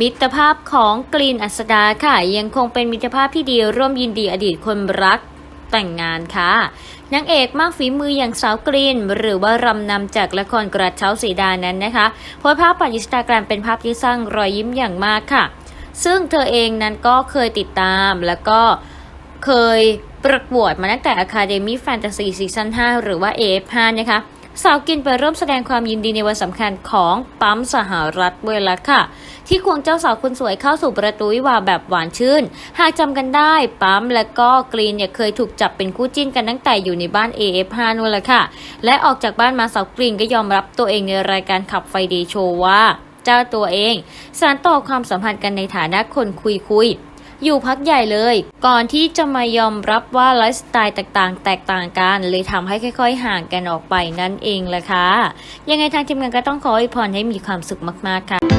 มิตรภาพของกรีนอัสดาค่ะ ยังคงเป็นมิตรภาพที่ดีร่วมยินดีอดีตคนรักแต่งงานค่ะนางเอกมากฝีมืออย่างสาวกรีน หรือว่ารำนำจากละครกระเช้าสีดานั้นนะคะโพสภาพผ่านอินสตาแกรมเป็นภาพที่สร้างรอยยิ้มอย่างมากค่ะ ซึ่งเธอเองนั้นก็เคยติดตามแล้วก็เคยประกวดมาตั้งแต่ Academy Fantasy Season 5 หรือว่า AF5 นะคะ สาวกินไปร่วมแสดงความยินดีในวันสำคัญของปั๊มสหรัฐเวลาค่ะ ที่ควงเจ้าสาวคนสวยเข้าสู่ประตูวิวาแบบหวานชื่น หากจำกันได้ปั๊มและก็กรีนเนี่ยเคยถูกจับเป็นคู่จิ้นกันตั้งแต่อยู่ในบ้าน AF5 นู่นแหละค่ะ และออกจากบ้านมาสาวกรีนก็ยอมรับตัวเองในรายการขับไฟเดย์โชว์ว่า เจ้าตัวเองสานต่อความสัมพันธ์กันในฐานะคนคุยคุย อยู่พักใหญ่เลย ก่อนที่จะมายอมรับว่าไลฟ์สไตล์ต่างๆ แตกต่างกัน เลยทำให้ค่อย ๆ ห่างกันออกไปนั่นเองแหละค่ะยังไงทางทีมงานก็ต้องขออวยพรให้มีความสุขมากๆค่ะ